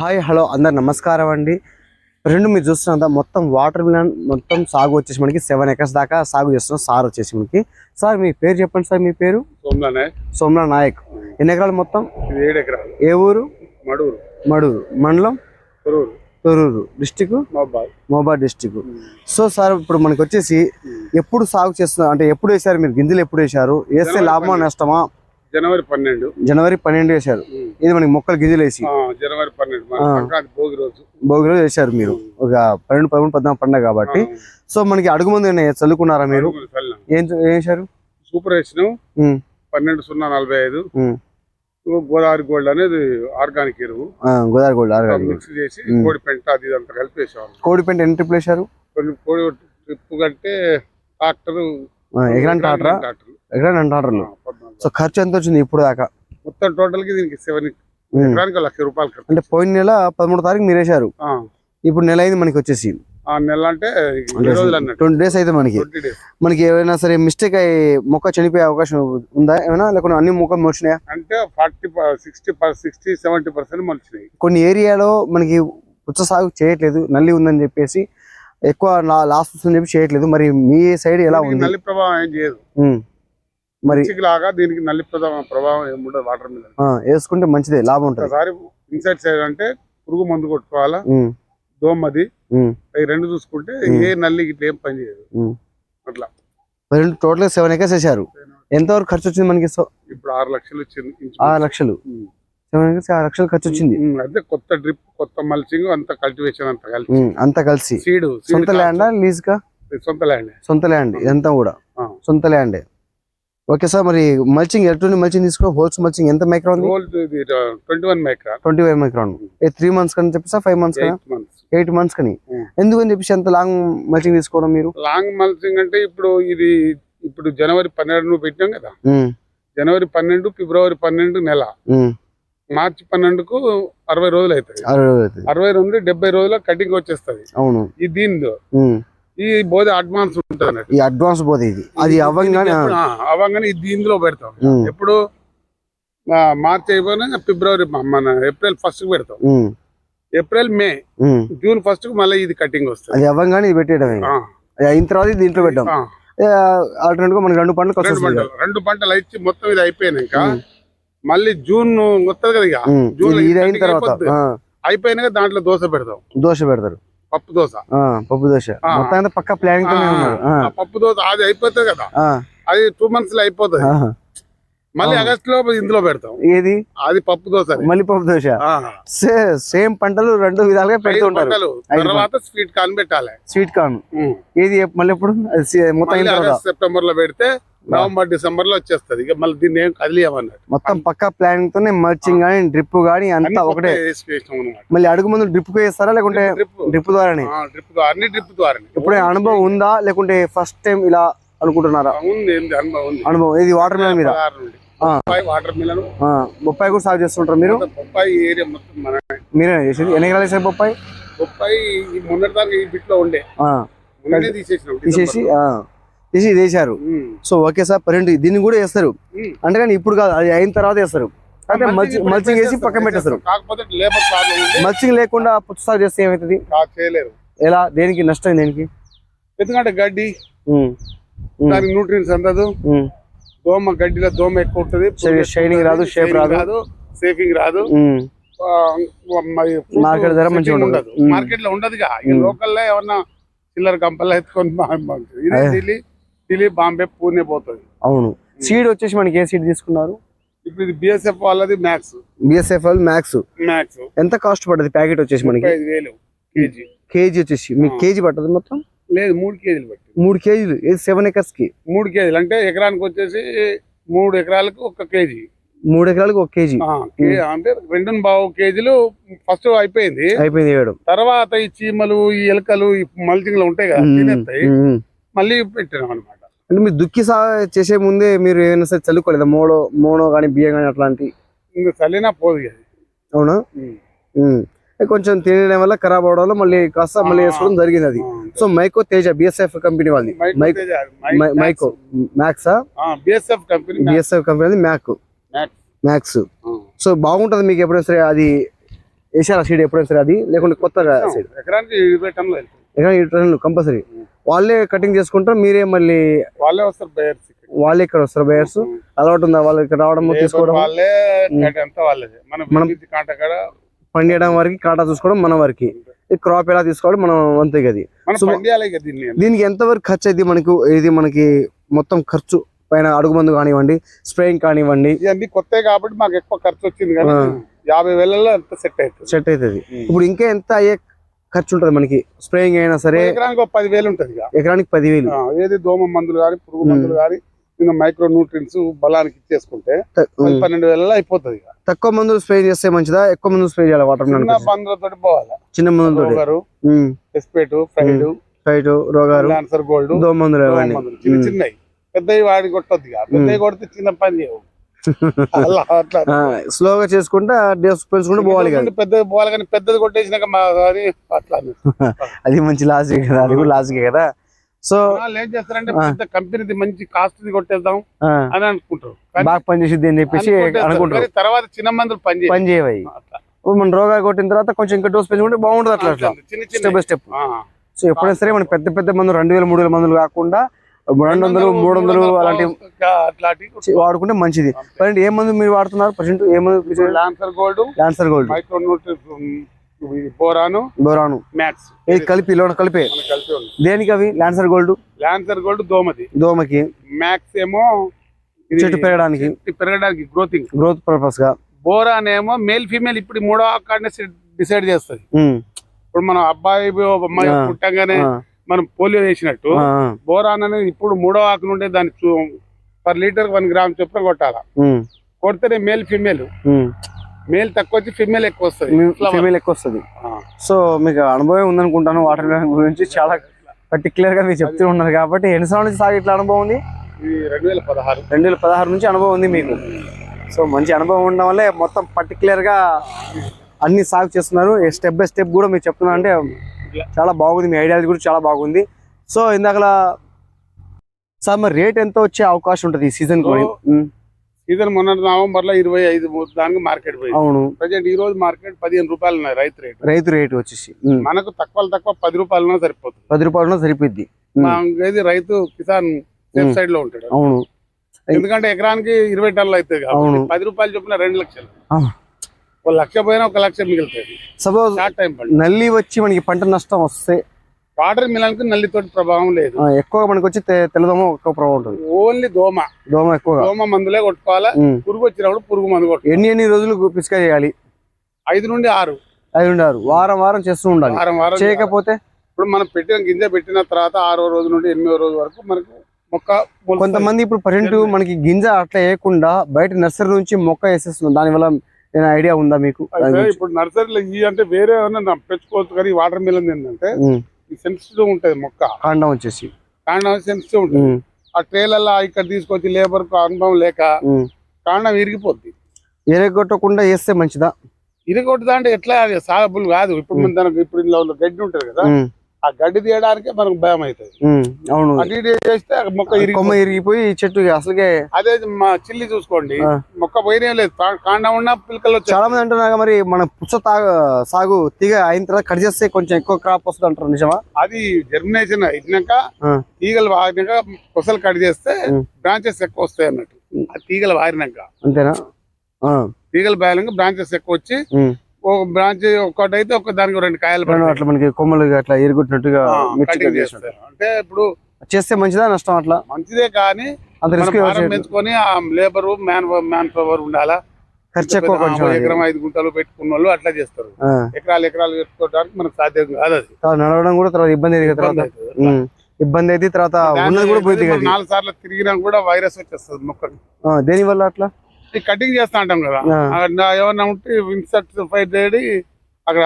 Hi hello అందరు నమస్కారం అండి. రెండు మీరు చూస్తున్నంత మొత్తం వాటర్ మిలన్ మొత్తం సాగు వచ్చేసి మనకి సెవెన్ ఎకర్స్ దాకా సాగు చేస్తున్నాం సార్ వచ్చేసి మనకి. సార్ మీ పేరు చెప్పండి సార్ మీ పేరు? సోమలా నాయక్. ఎన్ని ఎకరాలు మొత్తం? ఏడు ఎకరాలు. ఏ ఊరు? మడూరు. మడూరు. మండలం? తొరూరు. తొరూరు. డిస్టిక్? మోబాద్. డిస్టిక్. సో సార్ ఇప్పుడు మనకి వచ్చేసి ఎప్పుడు సాగు చేస్తున్నారు అంటే ఎప్పుడు వేశారు మీరు? గింజలు ఎప్పుడు వేశారు? వేస్తే లాభమా. నష్టమా? జనవరి పన్నెండు. జనవరి పన్నెండు వేశారు. ఇది మనకి మొక్కలు గింజలు వేసి. జనవరి పన్నెండు. భోగి రోజు. భోగి రోజు వేశారు మీరు. ఒక పన్నెండు పదమూడు పద్నాలుగు పండుగ కాబట్టి. సో మనకి అడుగు ముందు చల్లుకున్నారా మీరు. ఏం వేశారు? సూపర్ వేసినాం. పన్నెండు సున్నా నలభై ఐదు. గోదావరి గోల్డ్ అనేది ఆర్గానిక్ ఎరువు. ఆ, గోదావరి గోల్డ్ ఆర్గానిక్ మిక్స్ చేసి. కోడి పెంట అది కలిపి వేసాం కోడి పెంట ఎన్ని ట్రిప్లు వేశారు? కొన్ని కోడి ట్రిప్ కంటే ట్రాక్టర్ ఎకరానికి ట్రాక్టర్ ఎకరానికి రెండు టాటర్లు. సో ఖర్చు ఎంత వచ్చింది ఇప్పుడు దాకా? మొత్తం టోటల్కి దీనికి సెవెన్. ఎకరానికి లక్ష రూపాయలు ఖర్చు అంటే పోయిన నెల పదమూడు తారీఖు మీరు వేశారు. ఆ, ఇప్పుడు నెల అయింది మనకి వచ్చేసి. ఆ నెల అంటే ట్వంటీ డేస్ అయితే మనకి. మనకి ఏమైనా సరే మిస్టేక్ అయ్యి మొక్క చనిపోయే అవకాశం ఉందా? ఏమైనా? లేకుంటే అన్ని మొక్కలు మొలిచినాయా అంటే forty sixty sixty seventy percent మలిచినాయి కొన్ని ఏరియాలో మనకి పుచ్చ సాగు చేయట్లేదు. నల్లి ఉందని చెప్పేసి ఎక్కువ లాస్ వస్తుందని చెప్పి చేయట్లేదు. మరి మీ సైడ్ ఎలా ఉంది? నల్లి ప్రభావం ఏం చేయదు. మరి లాగా దీనికి నల్లి ప్రభావం ప్రభావం ఏమి ఉండదు వాటర్ మీద. వేసుకుంటే మంచిదే లాభం ఉంటుంది. ఒకసారి ఇన్సైడ్ సైడ్ అంటే పురుగు మందు కొట్టుకోవాలా? దోమది. రెండు చూసుకుంటే. ఏ నల్లి ఇట్లా ఏం పని చేయదు. అట్లా. మరి టోటల్ సెవెన్ ఎకర్స్ వేసారు ఎంతవరకు ఖర్చు వచ్చింది మనకి? ఇప్పుడు ఆరు లక్షలు వచ్చింది ఆరు లక్షలు. సెవెన్ ఎకర్స్ ఆరు లక్షలు ఖర్చు వచ్చింది అదే కొత్త డ్రిప్ కొత్త మల్చింగ్ అంత కల్టివేషన్ అంత ఉమ్, అంతా కలిసి. సీడ్ సొంత ల్యాండా లీజ్ కా సొంత ల్యాండ్. సొంత ల్యాండ్ ఇదంతా కూడా. సొంత ల్యాండే. ఓకే సార్ మరి మల్చింగ్ ఎటువంటి మల్చింగ్ తీసుకో హోల్స్ మల్చింగ్ ఎంత మైక్రా ఉంది? Twenty one micron. Twenty micron. A three months కని చెప్పి sir five months eight months. కని. ఎందుకని చెప్పేసి అంత లాంగ్ మల్చింగ్ తీసుకోవడం మీరు? లాంగ్ మల్చింగ్ అంటే ఇప్పుడు ఇది ఇప్పుడు జనవరి పన్నెండు పెట్టాం కదా. జనవరి పన్నెండు ఫిబ్రవరి పన్నెండు నెల. మార్చి పన్నెండుకు అరవై రోజులు అవుతాయి అరవై నుండి డెబ్బై రోజుల కటింగ్ వచ్చేస్తది. అవును. ఈ దీనిలో. ఈ బోధ అడ్వాన్స్ ఉంటుంది. ఈ అడ్వాన్స్ పోతే ఇది. అది అవ్వంగానే అవ్వగానే ఇది దీనిలో పెడతాం. ఎప్పుడు మార్చి అయిపోయినా ఫిబ్రవరి మన ఏప్రిల్ ఫస్ట్కు పెడతాం ఏప్రిల్ మే. జూన్ ఫస్ట్కు మళ్ళీ ఇది కటింగ్ వస్తుంది. అది అవ్వంగానే ఇది పెట్టేయడమే. అయిన తర్వాత ఇది దీంట్లో పెట్టాం. ఆ, ఆల్టర్నేట్గా మనకి రెండు పంటలు రెండు పంటలు రెండు ఇచ్చి మొత్తం ఇది అయిపోయినాక. మళ్ళీ జూన్ వస్తుంది కదా ఇక. జూన్ ఇది- అయిన తర్వాత అయిపోయినాక దాంట్లో దోశ పెడతాం దోశ పెడతారు. పప్పు దోశ. పప్పు దోశ. ఆ. మొత్తం అంతా పక్క ఆ పప్పు దోశ అది అయిపోతుంది కదా. అది టూ మంత్స్లో అయిపోతుంది. మళ్ళీ. ఆగస్ట్లో ఇందులో పెడతాం. ఏది? అది పప్పు దోశ. మళ్ళీ పప్పు దోశ. సేమ్ పంటలు రెండు విధాలుగా పెడుతుంటారు తర్వాత స్వీట్ కార్న్ పెట్టాలి. Sweet corn. ఏది? మళ్ళీ ఎప్పుడు? మొత్తం సెప్టెంబర్లో పెడితే నవంబర్ డిసెంబర్లో వచ్చేస్తది. ఇక మళ్ళీ దీన్ని ఏం కదిలియమన్నట్టు. మొత్తం పక్క ప్లానింగ్ తోనే మల్చింగ్ గానీ డ్రిప్ గానీ అంతా ఒకటే. మళ్ళీ అడుగు ముందు డ్రిప్ వేస్తారా లేకుంటే డ్రిప్ ద్వారానే? డ్రిప్ ద్వారా అన్ని డ్రిప్ ద్వారా ఇప్పుడే అనుభవం ఉందా లేకుంటే ఫస్ట్ టైం ఇలా అనుకుంటున్నారా? ఉంది అనుభవం ఉంది. అనుభవం. ఇది వాటర్ మిలన్ మీద? వాటర్ మిలన్ బొప్పాయి కూడా సాగు చేస్తుంటారు మీరు? బొప్పాయి ఏరియా మొత్తం మీరే చేసేది? ఎన్ని ఎకరాలు వేసారు బొప్పాయి? బొప్పాయి ఈ మొన్నటి దాకా ఈ బిట్లో ఉండే తీసేసి తీసి ఉమ్. సో ఓకే సార్ పన్నెండు దీన్ని కూడా వేస్తారు. అంటే కానీ ఇప్పుడు కాదు అది అయిన తర్వాత వేస్తారు. అంటే మల్చింగ్ వేసి పక్కన పెట్టేస్తారు. మల్చింగ్ లేకుండా పుచ్చు సాగు చేస్తే ఏమవుతుంది చేయలేరు. ఎలా? దేనికి? నష్టం దేనికి? ఎందుకంటే గడ్డి దానికి న్యూట్రియన్స్ అందదు. దోమ గడ్డిలో దోమ ఎక్కువ ఉంటుంది. Shining రాదు, shape రాదు. సేఫింగ్ రాదు. ఉమ్. ఆ, మరి fruit Market ధర మంచిగా ఉండదు. మార్కెట్లో ఉండదుగా. ఈ ఉమ్. లోకల్లో ఏమన్నా చిల్లర కంపల్లో ఎత్తుకొని ఇది. ఢిల్లీ ఢిల్లీ బాంబే పూణే పోతుంది. అవును. సీడ్ వచ్చేసి మనకి ఏ సీడ్ తీసుకున్నారు? ఇప్పుడు ఇది బిఎస్ఎఫ్ వాళ్ళది మ్యాక్స్ బిఎస్ఎఫ్ఎల్ మ్యాక్స్ మ్యాక్స్ ఎంత కాస్ట్ పడుతుంది ప్యాకెట్ వచ్చేసి మనకి? ఐదు వేలు కేజీ. కేజీ వచ్చేసి. మీకు. కేజీ పట్టదు మొత్తం? లేదు మూడు కేజీలు బట్టి మూడు కేజీలు. ఇది సెవెన్ ఎకర్స్కి? మూడు కేజీలు. అంటే ఎకరానికి వచ్చేసి మూడు ఎకరాలకు ఒక కేజీ. మూడు ఎకరాలకు ఒక కేజీ. అంటే రెండు బావు కేజీలు ఫస్ట్ అయిపోయింది. అయిపోయింది వేయడం. తర్వాత ఈ చీమలు ఈ ఎలకలు ఈ మల్చింగ్లో ఉంటాయి కదా తినేస్తాయి. మళ్ళీ పెట్టినాం అనమాట అంటే మీరు దుక్కి సా చేసే ముందే మీరు ఏమైనా సరే చల్లుకోలేదా? మోడో మోనో కానీ బియ్యం కానీ అట్లాంటి? ఇంకా చల్లినా పోదు ఇక. అవునా? ఉమ్. కొంచెం తినడం వల్ల ఖరాబ్ అవడం వల్ల మళ్ళీ కాస్త మళ్ళీ వేసుకోవడం జరిగింది అది. సో మైకో తేజ బిఎస్ఎఫ్ కంపెనీ వాళ్ళది. మైకో మైకో తేజ, మై- మై- మైకో మ్యాక్సా BSF company BSF company mac max. Max ఆ. సో బాగుంటది మీకు ఎప్పుడైనా సరే అది వేసారా సీడ్ ఎప్పుడైనా సరే అది? లేకుంటే కొత్తగా సీడ్? ఎకరానికి ఇరవై టన్నులు ఎక్కడ? కంపల్సరీ. వాళ్ళే కటింగ్ చేసుకుంటారు మీరే మళ్ళీ వాళ్ళే వస్తారు బయర్స్ వాళ్ళే ఇక్కడ వస్తారు బయర్స్ అలవాటు ఉందా వాళ్ళు ఇక్కడ రావడం తీసుకోవడం? మనం పండియడం వరకు కాటా చూసుకోవడం మన వరకు. ఈ క్రాప్ ఎలా తీసుకోవడం మనం అంతే కదా దీనికి ఎంతవరకు ఖర్చు అయింది మనకు ఇది మనకి మొత్తం ఖర్చు పైన అడుగు మందు కానివ్వండి స్ప్రేయింగ్ కానివ్వండి? ఇవన్నీ కొత్త కాబట్టి మాకు ఎక్కువ ఖర్చు వచ్చింది కానీ. యాభై వేలలో సెట్ అవుతుంది. సెట్ అవుతుంది. ఇప్పుడు ఇంకా ఎంత అయ్యే ఖర్చు ఉంటుంది మనకి. స్ప్రేయింగ్ అయినా సరే ఎకరానికి ఒక పది వేలు ఉంటుంది ఎకరానికి పదివేలు. ఏది దోమ మందులు కానీ పురుగు మందులు కానీ ఇంకా మైక్రో న్యూట్రియన్స్ బలానికి ఇచ్చేసుకుంటే. పన్నెండు వేలలో అయిపోతుంది తక్కువ మందులు స్ప్రే చేస్తే మంచిదా? ఎక్కువ మందులు స్ప్రే చేయాలి వాటర్ చిన్న మందులతో పోవాలి? చిన్న రోగరు ఎస్పేట్ ఫ్రైడ్ ఫైట్ రోగాలు గోల్డ్ దోమ మందులు మందులు. చిన్న చిన్నవి. పెద్దవి వాడి కొట్టొద్దు పెద్దవి కొడితే చిన్న పని చేయవు. స్లోగా చేసుకుంటా డేస్ పెంచుకుంటూ పోవాలి కదా పెద్దది పోవాలి కానీ పెద్దది కొట్టేసినాక మా అది అట్లా. అది మంచి లాజిక్ కదా అది కూడా లాజిక్ కదా. సో వాళ్ళు ఏం చేస్తారంటే పెద్ద కంపెనీది మంచి కాస్ట్ కొట్టేద్దాం అని అనుకుంటారు. బాగా పనిచేసిద్ది అని చెప్పేసి. అనుకుంటారు. తర్వాత చిన్న మందులు పని చేయవు. పని. ఇప్పుడు మన రోగాలు కొట్టిన తర్వాత కొంచెం ఇంకా డోస్ పెంచుకుంటే బాగుంటుంది అట్లా అట్లా. చిన్న స్టెప్ చిన్న బై స్టెప్ సో ఎప్పుడైనా సరే మనం పెద్ద పెద్ద మందులు రెండు వేల మూడు వేల మందులు కాకుండా రెండు వందలు మూడు వందలు అలాంటి వాడుకుంటే మంచిది. మరి ఏ మందు మీరు వాడుతున్నారు? ప్రజెంట్ ఏ మందు Lancer Gold Lancer Gold boron boron max ఇది కలిపి లోన కలిపే? దేనికి అవి? లాన్సర్ గోల్డ్ లాన్సర్ గోల్డ్ దోమది. దోమకి. మ్యాక్స్ ఏమో చెట్టు పెరగడానికి. పెరగడానికి గ్రోతింగ్ గ్రోత్ పర్పస్గా బోరాన్ ఏమో మేల్ ఫీమేల్ ఇప్పుడు మూడో ఆకాడనే డిసైడ్ చేస్తుంది. ఇప్పుడు మనం అబ్బాయి అమ్మాయి. పుట్టంగానే మనం పోలియో వేసినట్టు బోరాన్ అనేది ఇప్పుడు మూడో ఆకు నుండే దాని పర్ లీటర్ వన్ గ్రామ్ చొప్పున కొట్టాలా. కొడితేనే మేల్ ఫీమేల్. మేల్ తక్కువ వచ్చి ఫీమేల్ ఎక్కువ వస్తుంది. ఫీమేల్ ఎక్కువ వస్తుంది. సో మీకు అనుభవం ఉందనుకుంటాను వాటర్ గురించి. చాలా పర్టికులర్గా మీరు చెప్తూ ఉన్నారు కాబట్టి ఎన్ని సంవత్సరాల నుంచి సాగు ఇట్లా అనుభవం ఉంది? రెండు వేల పదహారు. రెండు వేల పదహారు నుంచి అనుభవం ఉంది మీకు. సో మంచి అనుభవం ఉండడం వల్లే మొత్తం పర్టికులర్గా అన్ని సాగు చేస్తున్నారు. స్టెప్ బై స్టెప్ కూడా మీరు చెప్తున్నారు అంటే చాలా బాగుంది. మీ ఐడియాలజీ కూడా చాలా బాగుంది. సో ఇందాకలా సార్ మరి రేట్ ఎంత వచ్చే అవకాశం ఉంటుంది ఈ సీజన్ సీజన్ మొన్న నవంబర్లో ఇరవై ఐదు దానికి మార్కెట్ పోయింది. అవును. ప్రజెంట్ ఈ రోజు మార్కెట్ పదిహేను రూపాయలు ఉన్నాయి రైతు రేట్. రైతు రేట్ వచ్చేసి. మనకు తక్కువ తక్కువ పది రూపాయలన్నా సరిపోతుంది. పది రూపాయలు సరిపోద్ది ఇది రైతు కిసాన్ సేఫ్ సైడ్లో ఉంటాడు. అవును. ఎందుకంటే ఎకరానికి ఇరవై టన్నులు అవును. పది రూపాయలు చొప్పున రెండు లక్షలు. ఒక లక్ష పోయినా ఒక లక్ష మిగులుతుంది సపోజ్ నల్లి వచ్చి మనకి పంట నష్టం వస్తే వాటర్ మిలాన్కి నల్లితోటి ప్రభావం లేదు. ఆ, ఎక్కువగా మనకి వచ్చి తెల్లదోమ ఎక్కువ ప్రభావం ఉంటుంది. ఓన్లీ దోమ. దోమ ఎక్కువగా. దోమ మందులే కొట్టుకోవాలా. పురుగు వచ్చినప్పుడు పురుగు మందు కొట్టు ఎన్ని ఎన్ని రోజులు పిచికా చేయాలి? ఐదు నుండి ఆరు. అయి ఉండారు వారం వారం చేస్తూ ఉండాలి. వారం వారం చేయకపోతే? ఇప్పుడు మనం పెట్టిన గింజ పెట్టిన తర్వాత ఆరో రోజు నుండి ఎనిమిదో రోజు వరకు మనకు మొక్క. కొంతమంది ఇప్పుడు ప్రజెంట్ మనకి గింజ అట్లా వేయకుండా బయట నర్సరీ నుంచి మొక్క వేసేస్తున్నాం దానివల్ల ఏమైనా ఐడియా ఉందా మీకు? ఇప్పుడు నర్సరీలో ఈ అంటే వేరే పెంచుకోవచ్చు కానీ వాటర్ మిలన్ ఏంటంటే సెన్సిటివ్ ఉంటది మొక్క. కాండం వచ్చేసి. కాండం సెన్సిటివ్ ఉంటుంది. ఆ ట్రేలల్లో ఇక్కడ తీసుకొచ్చి లేబర్కు అనుభవం లేక. కాండం ఇరిగిపోద్ది. ఎరగొట్టకుండా వేస్తే మంచిదా? ఇరిగొట్టుదా అంటే ఎట్లా అది సాగబుల్ కాదు. ఇప్పుడు మన దానికి ఇప్పుడు ఉన్న గడ్డి ఉంటది కదా ఆ గడ్డి తీయడానికే మనకు భయం అవుతుంది. ఉమ్, అవును. అటు ఇటు చేస్తే మొక్క కొమ్మ ఇరిగిపోయి చెట్టు అసలుకే అదే మా చిల్లి చూసుకోండి. మొక్క పోయినే లేదు. కాండం ఉన్న వచ్చాయి. చాలా మంది అంటున్నారు మరి మన పుచ్చ సాగు తీగ అయిన తర్వాత కట్ చేస్తే కొంచెం ఎక్కువ క్రాప్ వస్తుంది అంటారు నిజమా? అది జర్మినేషన్ అయినాక తీగలు వారినాక కొసలు కట్ చేస్తే. బ్రాంచెస్ ఎక్కువ వస్తాయి అన్నట్టు. ఆ తీగలు వారినాక. అంతేనా? తీగలు బాయలంగా బ్రాంచెస్ ఎక్కువ వచ్చి. ఒక బ్రాంచ్ ఒక్కటి అయితే ఒక దానికి రెండు కాయలు. అట్లా మనకి కొమ్మలు అట్లా ఎరుగుట్టినట్టుగా అంటే ఇప్పుడు చేస్తే మంచిదా నష్టం అట్లా? మంచిదే కానీ పెంచుకొని ఆ లేబర్ మ్యాన్ మ్యాన్ పవర్ ఉండాలా? ఖర్చు ఎక్కువ కొంచెం. ఎకరం ఐదు గుంటలు పెట్టుకున్న వాళ్ళు అట్లా చేస్తారు. ఎకరాలు ఎకరాలు పెట్టుకోవడానికి మనకు సాధ్యం కాదు అది. నడవడం కూడా తర్వాత ఇబ్బంది తర్వాత. ఇబ్బంది అయితే తర్వాత ఉన్నది కూడా నాలుగు సార్లు తిరిగినా కూడా వైరస్ వచ్చేస్తుంది మొక్కకి. దేని వల్ల అట్లా? ఈ కటింగ్ చేస్తా అంటాం కదా. ఏమన్నా ఉంటే ఇన్సెక్ట్ ఫైట్ చేయడి అక్కడ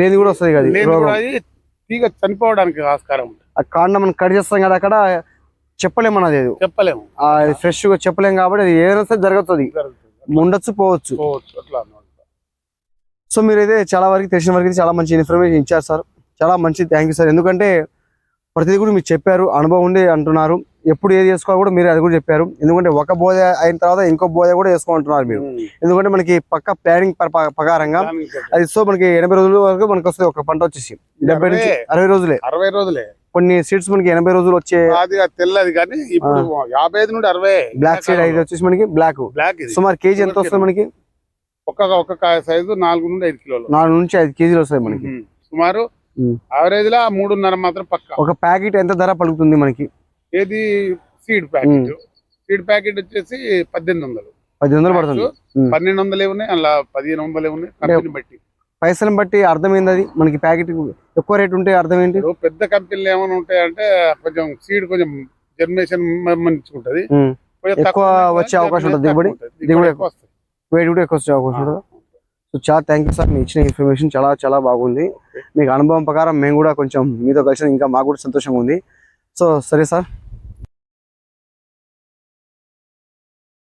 లేని కూడా వస్తుంది కదా లేని కూడా తీగ చనిపోవడానికి ఆస్కారం ఉంది ఆ కాండం మనం కట్ చేస్తాం కదా అక్కడ చెప్పలేము అన్నది అది. చెప్పలేము ఫ్రెష్గా చెప్పలేం కాబట్టి అది ఏదైనా సరే జరుగుతుంది. ఉండొచ్చు పోవచ్చు. పోవచ్చు అట్లా సో మీరైతే చాలా వరకు తెలిసిన వరకు చాలా మంచి ఇన్ఫర్మేషన్ ఇచ్చారు సార్. చాలా మంచి థ్యాంక్ యూ సార్. ఎందుకంటే ప్రతిదీ కూడా మీరు చెప్పారు అనుభవం ఉండి అంటున్నారు. ఎప్పుడు ఏది చేసుకోవాలి కూడా మీరు అది కూడా చెప్పారు. ఎందుకంటే ఒక బోధ అయిన తర్వాత ఇంకో బోధ కూడా వేసుకోమంటున్నారు మీరు. ఎందుకంటే మనకి పక్క ప్లానింగ్ ప్రకారంగా అది సో మనకి ఎనభై రోజుల వరకు మనకి వస్తుంది. ఒక పంట వచ్చేసి డెబ్బై నుంచి అరవై. రోజులే. అరవై రోజులే. కొన్ని సీడ్స్ మనకి ఎనభై రోజులు వచ్చే తెల్లది కానీ ఇప్పుడు యాభై ఐదు నుండి అరవై. బ్లాక్ సీడ్ అయితే వచ్చేసి మనకి బ్లాక్ బ్లాక్ సుమారు కేజీ ఎంత వస్తుంది మనకి? ఒక్క ఒక్క సైజు నాలుగు నుండి ఐదు కిలోలు. నాలుగు నుంచి ఐదు కేజీలు వస్తాయి మనకి. సుమారు. యావరేజ్ లా మూడున్నర మాత్రం పక్క. ఒక ప్యాకెట్ ఎంత ధర పలుకుతుంది మనకి? ఏది? Seed packet. సీడ్ ప్యాకెట్ వచ్చేసి పద్దెనిమిది వందలు. పది వందలు పడుతుంది. పన్నెండు వందలే ఉన్నాయి అలా పదిహేను వందలే ఉన్నాయి కంపెనీ బట్టి. పైసలను బట్టి అర్థం ఏంది అది? మనకి ప్యాకెట్ ఎక్కువ రేట్ ఉంటే అర్థం ఏంటి ఇప్పుడు పెద్ద కంపెనీలు ఏమైనా ఉంటాయంటే కొంచెం సీడ్ కొంచెం మంచుకుంటది ఉమ్. కొంచెం ఎక్కువ తక్కువ ఉంటుంది, వచ్చే అవకాశం ఉంటుంది, దిగుబడి? ఉంటుంది. దిగుబడి ఎక్కువ వస్తుంది. వెయిట్ కూడా ఎక్కువ వచ్చే అవకాశం ఉంటుంది? సో చాలా థ్యాంక్ యూ సార్ మీ ఇచ్చిన ఇన్ఫర్మేషన్ చాలా చాలా బాగుంది. మీకు అనుభవం ప్రకారం మేము కూడా కొంచెం మీతో కలిసి ఇంకా మాకు కూడా సంతోషంగా ఉంది. సో సరే సార్